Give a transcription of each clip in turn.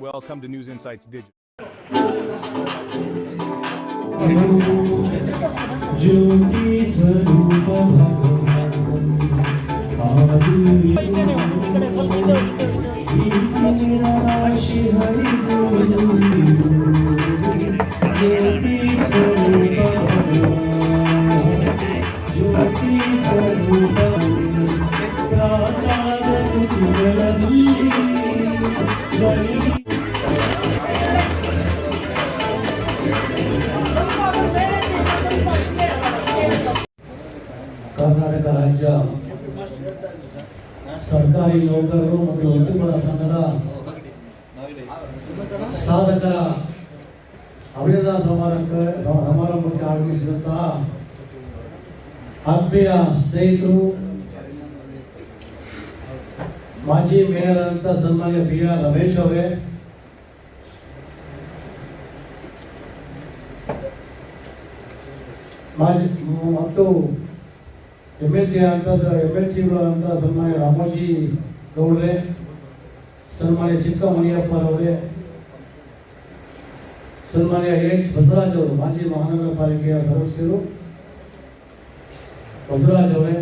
Welcome to News Insights Digital. Thank you. Karnataka ರಾಜ್ಯ ಸರ್ಕಾರಿ ನೌಕರರು ಮತ್ತು ವೃತ್ತಿಪರ ಸಂಘದ ಸಾಧಕರ ಅಭಿನಂದನಾ ಸಮಾರಂಭ ಸಮಾರಂಭಕ್ಕೆ ಆಗಮಿಸಿದಂತಹ ಆತ್ಮೀಯ ಸ್ನೇಹಿತರು, ಮಾಜಿ ಮೇಯರ್ ಅಂತ ಸನ್ಮಾನ್ಯ ಬಿ ಆರ್ ರಮೇಶ್ ಅವರೇ, ಮಾಜಿ ಮತ್ತು ಎಂ ಎಲ್ ಸಿ ಅಂತ ಎಂ ಎಲ್ ಸಿಗಳು ಅಂತ ಸನ್ಮಾನ್ಯ ರಾಮೋಜಿ ಗೌಡ್ರೆ, ಸನ್ಮಾನ್ಯ ಚಿಕ್ಕ ಮುನಿಯಪ್ಪರವರೇ ಸನ್ಮಾನ್ಯ ಎಚ್ ಬಸವರಾಜ್ ಅವರು, ಮಾಜಿ ಮಹಾನಗರ ಪಾಲಿಕೆಯ ಸದಸ್ಯರು, ಬಸವರಾಜ್ ಅವರೇ,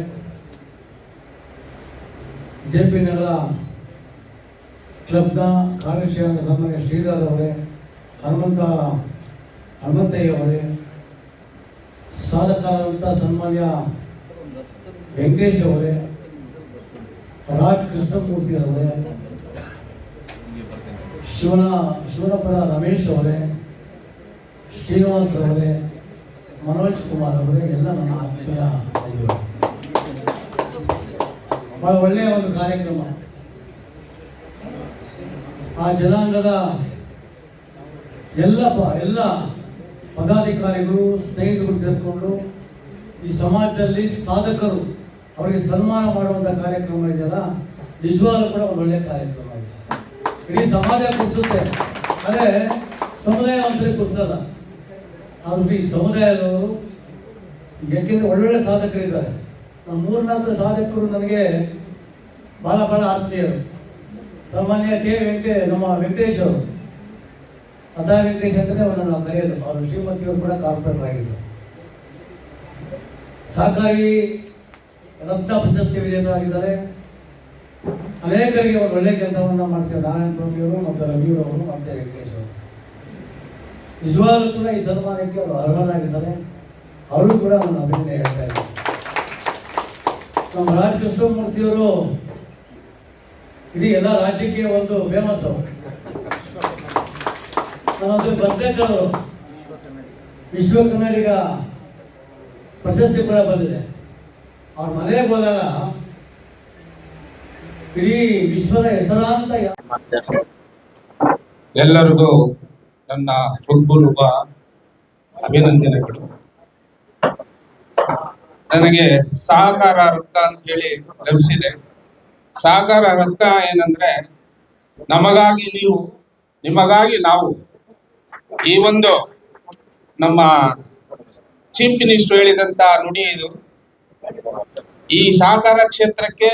ಜೆ ಪಿ ನಗರ ಕ್ಲಬ್ನ ಕಾರ್ಯದರ್ಶಿ ಸನ್ಮಾನ್ಯ ಶ್ರೀಧರ್ ಅವರೇ, ಹನುಮಂತ, ಹನುಮಂತಯ್ಯ ಅವರೇ ಸಾಧಕರಾದಂಥ ಸನ್ಮಾನ್ಯ ವೆಂಕಟೇಶ್ ಅವರೇ, ರಾಜ್ ಕೃಷ್ಣಮೂರ್ತಿ ಅವರೇ, ಶಿವನ, ಶಿವನಪುರ ರಮೇಶ್ ಅವರೇ, ಶ್ರೀನಿವಾಸ್ ಅವರೇ, ಮನೋಜ್ ಕುಮಾರ್ ಅವರೇ, ಎಲ್ಲ ನನ್ನ ಆತ್ಮೀಯ. ಬಹಳ ಒಳ್ಳೆಯ ಒಂದು ಕಾರ್ಯಕ್ರಮ ಆ ಜನಾಂಗದ ಎಲ್ಲ ಪ, ಎಲ್ಲ ಪದಾಧಿಕಾರಿಗಳು, ಸ್ನೇಹಿತರು ಸೇರಿಕೊಂಡು ಈ ಸಮಾಜದಲ್ಲಿ ಸಾಧಕರು ಅವರಿಗೆ ಸನ್ಮಾನ ಮಾಡುವಂಥ ಕಾರ್ಯಕ್ರಮ ಇದೆಯಲ್ಲ, ನಿಜವಾಗ್ಲೂ ಕೂಡ ಒಂದು ಒಳ್ಳೆಯ ಕಾರ್ಯಕ್ರಮ ಇದೆ. ಇಡೀ ಸಮಾಜ ಕುರ್ಸುತ್ತೆ. ಆದರೆ ಸಮುದಾಯ ಅಂತಲೇ ಕುರ್ಸಲ್ಲ. ಅವ್ರಿಗೆ ಈ ಸಮುದಾಯದವರು ಯಾಕೆಂದ್ರೆ ಒಳ್ಳೊಳ್ಳೆ ಸಾಧಕರಿದ್ದಾರೆ. ನಮ್ಮ ಮೂರ್ನಾಲ್ಕು ಸಾಧಕರು ನನಗೆ ಬಹಳ ಬಹಳ ಆತ್ಮೀಯರು. ಸಾಮಾನ್ಯ ಕೆ ವೆಂಕಟೇ, ನಮ್ಮ ವೆಂಕಟೇಶ್ ಅವರು. ಅದ ವೆಂಕಟೇಶ್ ಅಂತಲೇ ಅವರನ್ನು ನಾವು ಕರೆಯೋದು. ಅವರು ಶ್ರೀಮತಿಯವರು ಕೂಡ ಕಾರ್ಪೊರೇಟರ್ ಆಗಿದ್ದರು. ಸಹಕಾರಿ ರತ್ನ ಪ್ರಶಸ್ತಿ ವಿಜೇತರಾಗಿದ್ದಾರೆ ಅನೇಕರಿಗೆ ಒಂದು ಒಳ್ಳೆ ಕೆಲಸವನ್ನು ಮಾಡ್ತೇವೆ ನಾರಾಯಣ ಸ್ವಾಮಿಯವರು ಮತ್ತು ರವಿಯವರು ಮತ್ತು ವೆಂಕಟೇಶ್ ಅವರು. ನಿಜವಾಗ್ಲೂ ಕೂಡ ಈ ಸನ್ಮಾನಕ್ಕೆ ಅವರು ಅರ್ಹರಾಗಿದ್ದಾರೆ. ಅವರು ಕೂಡ ಒಂದು ಅಭಿನಯ ಹೇಳ್ತಾ ಇದ್ದಾರೆ. ನಮ್ಮ ರಾಜ್ ಕೃಷ್ಣಮೂರ್ತಿಯವರು ಇಡೀ ಎಲ್ಲ ರಾಜ್ಯಕ್ಕೆ ಒಂದು ಫೇಮಸ್ ಅವರು. ನಮ್ಮದು ವಿಶ್ವ ಕನ್ನಡಿಗ ಪ್ರಶಸ್ತಿ ಕೂಡ ಬಂದಿದೆ. ಅವ್ರ ಮನೆಗೆ ಹೋದಾಗ ಇಡೀ ವಿಶ್ವದ ಹೆಸರಾಂತ ಎಲ್ಲರಿಗೂ ನನ್ನ ಹೃತ್ಪೂರ್ವಕ ಅಭಿನಂದನೆಗಳು. ನನಗೆ ಸಹಕಾರ ರಕ್ತ ಅಂತ ಹೇಳಿ ಲಭಿಸಿದೆ. ಸಹಕಾರ ರಕ್ತ ಏನಂದ್ರೆ ನಮಗಾಗಿ ನೀವು, ನಿಮಗಾಗಿ ನಾವು ಈ ಒಂದು ನಮ್ಮ ಚೀಫ್ ಮಿನಿಸ್ಟರ್ ಹೇಳಿದಂತ ನುಡಿ ಇದು. ಈ ಸಹಕಾರ ಕ್ಷೇತ್ರಕ್ಕೆ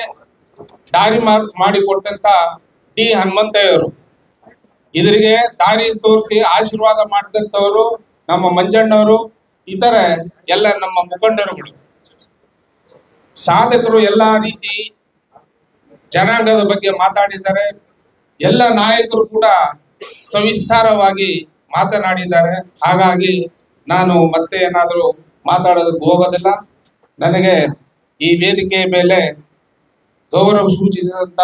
ದಾರಿ ಮಾಡಿಕೊಟ್ಟಂತ ಡಿ ಹನುಮಂತಯ್ಯವರು. ಇದರಿಗೆ ದಾರಿ ತೋರಿಸಿ ಆಶೀರ್ವಾದ ಮಾಡಿದಂಥವರು ನಮ್ಮ ಮಂಜಣ್ಣವರು, ಇತರ ಎಲ್ಲ ನಮ್ಮ ಮುಖಂಡರುಗಳು. ಸಾಧಕರು ಎಲ್ಲಾ ರೀತಿ ಜನಾಂಗದ ಬಗ್ಗೆ ಮಾತಾಡಿದ್ದಾರೆ. ಎಲ್ಲ ನಾಯಕರು ಕೂಡ ಸವಿಸ್ತಾರವಾಗಿ ಮಾತನಾಡಿದ್ದಾರೆ. ಹಾಗಾಗಿ ನಾನು ಮತ್ತೆ ಏನಾದರೂ ಮಾತಾಡೋದಕ್ಕೆ ಹೋಗೋದಿಲ್ಲ. ನನಗೆ ಈ ವೇದಿಕೆಯ ಮೇಲೆ ಗೌರವ ಸೂಚಿಸಿದಂತ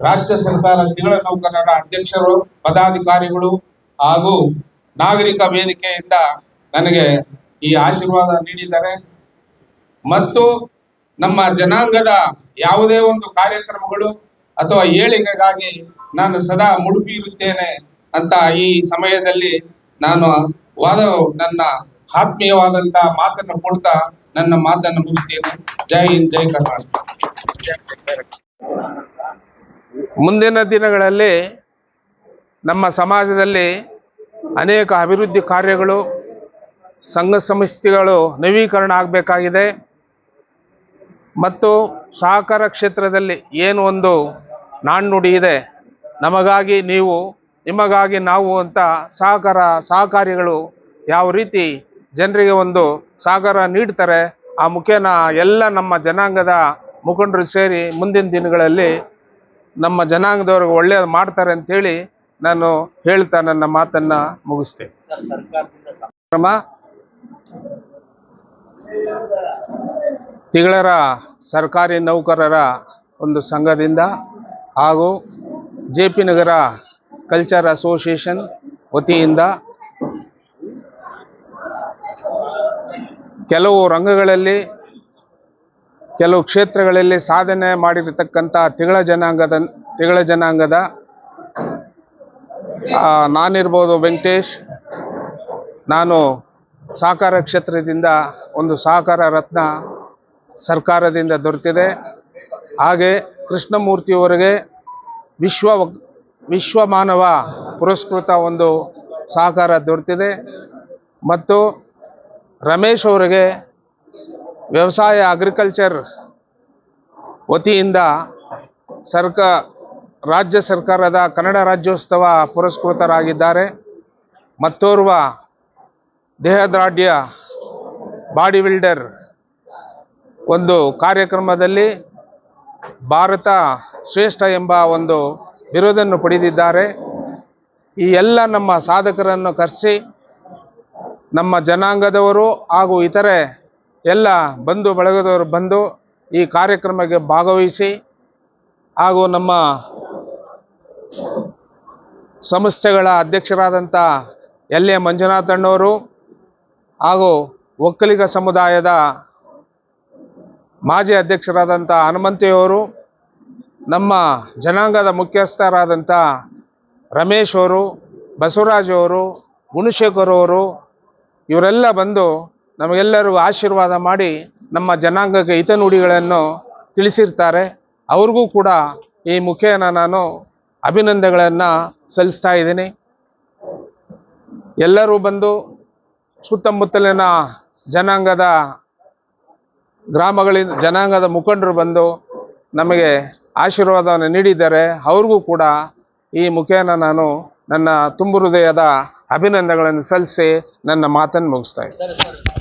ರಾಜ್ಯ ಸರ್ಕಾರ ತಿಂಗಳ ನೌಕರರ ಅಧ್ಯಕ್ಷರು, ಪದಾಧಿಕಾರಿಗಳು ಹಾಗೂ ನಾಗರಿಕ ವೇದಿಕೆಯಿಂದ ನನಗೆ ಈ ಆಶೀರ್ವಾದ ನೀಡಿದ್ದಾರೆ. ಮತ್ತು ನಮ್ಮ ಜನಾಂಗದ ಯಾವುದೇ ಒಂದು ಕಾರ್ಯಕ್ರಮಗಳು ಅಥವಾ ಏಳಿಗೆಗಾಗಿ ನಾನು ಸದಾ ಮುಡುಪಿ ಇರುತ್ತೇನೆ ಅಂತ ಈ ಸಮಯದಲ್ಲಿ ನಾನು ವಾದ, ನನ್ನ ಆತ್ಮೀಯವಾದಂತ ಮಾತನ್ನು ಕೊಡ್ತಾ ನನ್ನ ಮಾತನ್ನು ಮುಗಿಸ್ತೇನೆ ಜೈ ಹಿಂದ್, ಜೈ ಕರ್ನಾಟಕ. ಮುಂದಿನ ದಿನಗಳಲ್ಲಿ ನಮ್ಮ ಸಮಾಜದಲ್ಲಿ ಅನೇಕ ಅಭಿವೃದ್ಧಿ ಕಾರ್ಯಗಳು, ಸಂಘ ಸಂಸ್ಥೆಗಳು ನವೀಕರಣ ಆಗಬೇಕಾಗಿದೆ. ಮತ್ತು ಸಹಕಾರ ಕ್ಷೇತ್ರದಲ್ಲಿ ಏನು ಒಂದು ನಾಣ್ಣುಡಿ ಇದೆ, ನಮಗಾಗಿ ನೀವು, ನಿಮಗಾಗಿ ನಾವು ಅಂತ ಸಹಕಾರ ಸಹಕಾರಿಗಳು ಯಾವ ರೀತಿ ಜನರಿಗೆ ಒಂದು ಸಾಗರ ನೀಡ್ತಾರೆ. ಆ ಮುಖೇನ ಎಲ್ಲ ನಮ್ಮ ಜನಾಂಗದ ಮುಖಂಡರು ಸೇರಿ ಮುಂದಿನ ದಿನಗಳಲ್ಲಿ ನಮ್ಮ ಜನಾಂಗದವ್ರಿಗೆ ಒಳ್ಳೆಯದು ಮಾಡ್ತಾರೆ ಅಂತೇಳಿ ನಾನು ಹೇಳ್ತಾ ನನ್ನ ಮಾತನ್ನ ಮುಗಿಸ್ತೇನೆ. ಕ್ರಮ. ತಿಗಳರ ಸರ್ಕಾರಿ ನೌಕರರ ಒಂದು ಸಂಘದಿಂದ ಹಾಗೂ J P Nagar culture association ವತಿಯಿಂದ ಕೆಲವು ರಂಗಗಳಲ್ಲಿ, ಕೆಲವು ಕ್ಷೇತ್ರಗಳಲ್ಲಿ ಸಾಧನೆ ಮಾಡಿರತಕ್ಕಂಥ ತಿಗಳ ಜನಾಂಗದ ತಿಗಳ ಜನಾಂಗದ ನಾನಿರ್ಬೋದು ವೆಂಕಟೇಶ್. ನಾನು ಸಹಕಾರ ಕ್ಷೇತ್ರದಿಂದ ಒಂದು ಸಹಕಾರ ರತ್ನ ಸರ್ಕಾರದಿಂದ ದೊರೆತಿದೆ. ಹಾಗೆ ಕೃಷ್ಣಮೂರ್ತಿಯವರಿಗೆ ವಿಶ್ವ ವಿಶ್ವ ಮಾನವ ಪುರಸ್ಕೃತ ಒಂದು ಸಹಕಾರ ದೊರೆತಿದೆ. ಮತ್ತು ರಮೇಶ್ ಅವರಿಗೆ ವ್ಯವಸಾಯ ಅಗ್ರಿಕಲ್ಚರ್ ವತಿಯಿಂದ ಸರ್ಕ, ರಾಜ್ಯ ಸರ್ಕಾರದ ಕನ್ನಡ ರಾಜ್ಯೋತ್ಸವ ಪುರಸ್ಕೃತರಾಗಿದ್ದಾರೆ. ಮತ್ತೋರ್ವ ದೇಹದಾಢ್ಯ ಬಾಡಿ ಬಿಲ್ಡರ್ ಒಂದು ಕಾರ್ಯಕ್ರಮದಲ್ಲಿ ಭಾರತ ಶ್ರೇಷ್ಠ ಎಂಬ ಒಂದು ಬಿರುದನ್ನು ಪಡೆದಿದ್ದಾರೆ. ಈ ಎಲ್ಲ ನಮ್ಮ ಸಾಧಕರನ್ನು ಕರೆಸಿ ನಮ್ಮ ಜನಾಂಗದವರು ಹಾಗೂ ಇತರೆ ಎಲ್ಲ ಬಂಧು ಬಳಗದವರು ಬಂದು ಈ ಕಾರ್ಯಕ್ರಮಕ್ಕೆ ಭಾಗವಹಿಸಿ ಹಾಗೂ ನಮ್ಮ ಸಂಸ್ಥೆಗಳ ಅಧ್ಯಕ್ಷರಾದಂಥ ಎಲ್ ಎ ಮಂಜುನಾಥಣ್ಣವರು ಹಾಗೂ ಒಕ್ಕಲಿಗ ಸಮುದಾಯದ ಮಾಜಿ ಅಧ್ಯಕ್ಷರಾದಂಥ ಹನುಮಂತೆಯವರು ನಮ್ಮ ಜನಾಂಗದ ಮುಖ್ಯಸ್ಥರಾದಂಥ ರಮೇಶ್ ಅವರು, ಬಸವರಾಜ್ ಅವರು ಗುಣಶೇಖರ್ ಅವರು ಇವರೆಲ್ಲ ಬಂದು ನಮಗೆಲ್ಲರೂ ಆಶೀರ್ವಾದ ಮಾಡಿ ನಮ್ಮ ಜನಾಂಗಕ್ಕೆ ಹಿತನುಡಿಗಳನ್ನು ತಿಳಿಸಿರ್ತಾರೆ. ಅವ್ರಿಗೂ ಕೂಡ ಈ ಮುಖೇನ ನಾನು ಅಭಿನಂದನೆಗಳನ್ನು ಸಲ್ಲಿಸ್ತಾ ಇದ್ದೀನಿ. ಎಲ್ಲರೂ ಬಂದು ಸುತ್ತಮುತ್ತಲಿನ ಜನಾಂಗದ ಗ್ರಾಮಗಳಿಂದ ಜನಾಂಗದ ಮುಖಂಡರು ಬಂದು ನಮಗೆ ಆಶೀರ್ವಾದವನ್ನು ನೀಡಿದ್ದಾರೆ. ಅವ್ರಿಗೂ ಕೂಡ ಈ ಮುಖೇನ ನಾನು ನನ್ನ ತುಂಬು ಹೃದಯದ ಅಭಿನಂದನೆಗಳನ್ನು ಸಲ್ಲಿಸಿ ನನ್ನ ಮಾತನ್ನು ಮುಗಿಸ್ತಾ ಇದ್ದೀನಿ.